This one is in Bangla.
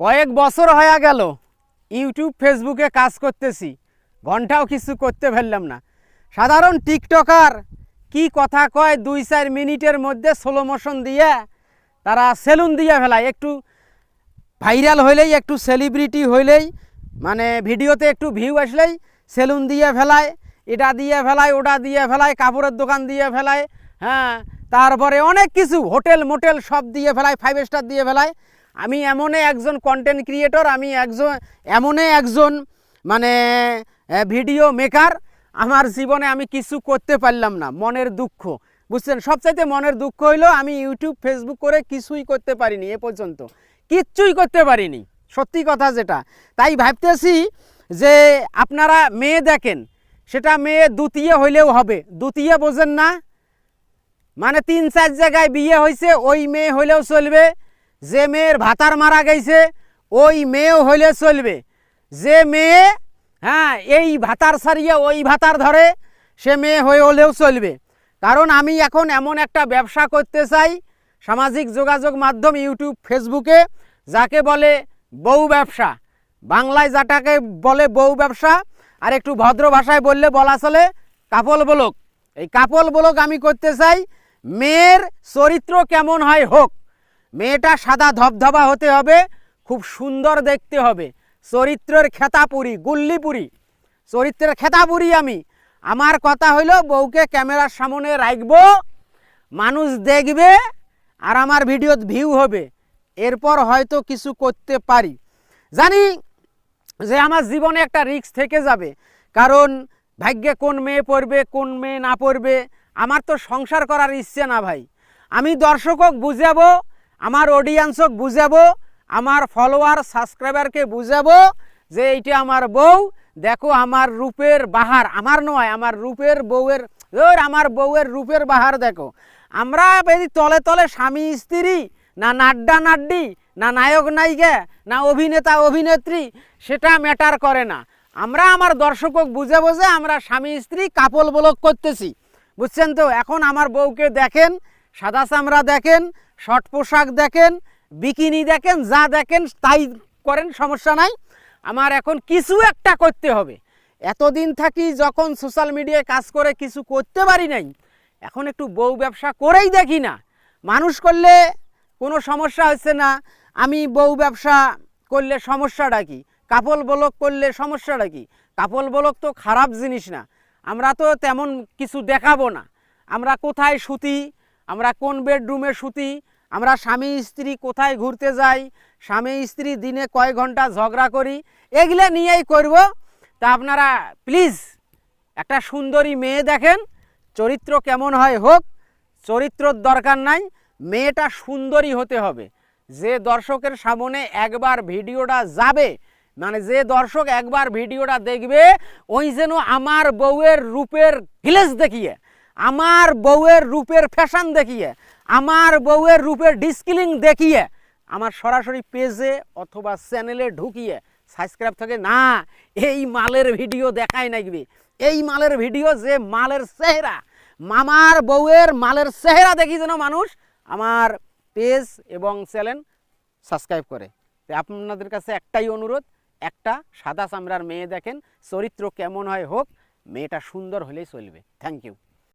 কয়েক বছর হয়ে গেল, ইউটিউব, ফেসবুকে কাজ করতেছি। ঘন্টাও কিছু করতে পারলাম না। সাধারণ টিকটকার কি কথা কয় দুই চার মিনিটের মধ্যে স্লো মোশন দিয়ে তারা সেলুন দিয়ে ফেলায়। একটু ভাইরাল হইলেই, একটু সেলিব্রিটি হইলেই মানে ভিডিওতে একটু ভিউ আসলেই সেলুন দিয়ে ফেলায়, এটা দিয়ে ফেলায়, ওটা দিয়ে ফেলায়, কাপড়ের দোকান দিয়ে ফেলায় হ্যাঁ তারপরে অনেক কিছু, হোটেল, মোটেল সব দিয়ে ফেলায় ফাইভ স্টার দিয়ে ফেলায়। আমি এমনই একজন কন্টেন্ট ক্রিয়েটর আমি একজন এমনই একজন মানে ভিডিও মেকার আমার জীবনে আমি কিছু করতে পারলাম না, মনের দুঃখ। বুঝছেন? সবচাইতে মনের দুঃখ হইল আমি ইউটিউব ফেসবুক করে কিছুই করতে পারিনি এ পর্যন্ত। কিচ্ছুই করতে পারিনি, সত্যি কথা যেটা। তাই ভাবতেছি যে আপনারা মেয়ে দেখেন, সেটা মেয়ে দ্বিতীয় হইলেও হবে। দ্বিতীয় বোঝেন না মানে তিন চার জায়গায় বিয়ে হয়েছে ওই মেয়ে হইলেও চলবে। যে মেয়ের ভাতার মারা গেছে, ওই মেয়েও হইলে চলবে। যে মেয়ে হ্যাঁ এই ভাতার সারিয়ে ওই ভাতার ধরে, সে মেয়ে হয়ে হলেও চলবে। কারণ আমি এখন এমন একটা ব্যবসা করতে চাই, সামাজিক যোগাযোগ মাধ্যম, ইউটিউব, ফেসবুকে, যাকে বলে বউ ব্যবসা। বাংলায় যাটাকে বলে বউ ব্যবসা, আর একটু ভদ্র ভাষায় বললে বলা চলে কাপল বলক। এই কাপল বলক আমি করতে চাই, মেয়ের চরিত্র কেমন হয় হোক। মেয়েটা সাদা ধবধবা হতে হবে, খুব সুন্দর দেখতে হবে। চরিত্রের খেতাপুরি, গুল্লিপুরি। চরিত্রের খেতাপুরি আমি। আমার কথা হইল, বউকে ক্যামেরার সামনে রাখব, মানুষ দেখবে আর আমার ভিডিওত ভিউ হবে। এরপর হয়তো কিছু করতে পারি। জানি যে আমার জীবনে একটা রিস্ক থেকে যাবে, কারণ ভাগ্যে কোন মেয়ে পড়বে, কোন মেয়ে না পড়বে, আমার তো সংসার করার ইচ্ছে না ভাই। আমি দর্শকক বুঝাবো আমার অডিয়েন্সক বুঝাবো, আমার ফলোয়ার সাবস্ক্রাইবারকে বুঝাবো যে এইটা আমার বউ। দেখো, আমার রূপের বাহার, আমার নয়, আমার রূপের বউয়ের ওর আমার বউয়ের রূপের বাহার দেখো। আমরা যদি তলে তলে স্বামী, স্ত্রী, না নাড্ডা নাড্ডি, না নায়ক নায়িকা, না অভিনেতা, অভিনেত্রী, সেটা ম্যাটার করে না। আমরা আমার দর্শকক বুঝে বুঝে আমরা স্বামী, স্ত্রী কাপল বলক করতেছি। বুঝছেন তো? এখন আমার বউকে দেখেন সাদা চামড়া দেখেন, শর্ট পোশাক দেখেন, বিকিনি দেখেন, যা দেখেন, তাই করেন, সমস্যা নাই। আমার এখন কিছু একটা করতে হবে। এতদিন থাকি যখন সোশ্যাল মিডিয়ায় কাজ করে কিছু করতে পারি নাই, এখন একটু বউ ব্যবসা করেই দেখি না। মানুষ করলে কোনো সমস্যা হচ্ছে না। আমি বউ ব্যবসা করলে সমস্যাটা কি? কাপল বলক করলে সমস্যাটা কি? কাপল বলক তো খারাপ জিনিস না। আমরা তো তেমন কিছু দেখাবো না। আমরা কোথায় শুতি আমরা কোন বেডরুমে শুতি? আমরা স্বামী, স্ত্রী কোথায় ঘুরতে যাই? স্বামী, স্ত্রী দিনে কয় ঘণ্টা ঝগড়া করি? এগুলো নিয়েই করব। তা আপনারা প্লিজ একটা সুন্দরী মেয়ে দেখেন, চরিত্র কেমন হয় হোক, চরিত্রর দরকার নাই, মেয়েটা সুন্দরী হতে হবে। যে দর্শকের সামনে একবার ভিডিওটা যাবে মানে যে দর্শক একবার ভিডিওটা দেখবে, ওই যেন আমার বউয়ের রূপের গ্লেজ দেখিয়ে আমার বউয়ের রূপের ফ্যাশন দেখিয়ে, আমার বউয়ের রূপের ডিসকিলিং দেখিয়ে, আমার সরাসরি পেজে অথবা চ্যানেলে ঢুকিয়ে সাবস্ক্রাইব থাকে, না, এই মালের ভিডিও দেখায় নাকবি। এই মালের ভিডিও যে মালের চেহারা, মামার বউয়ের মালের চেহারা দেখি যেন মানুষ আমার পেজ এবং চ্যানেল সাবস্ক্রাইব করে। তো আপনাদের কাছে একটাই অনুরোধ, একটা সাদা চামড়ার মেয়ে দেখেন, চরিত্র কেমন হয় হোক, মেয়েটা সুন্দর হলেই চলবে। Thank you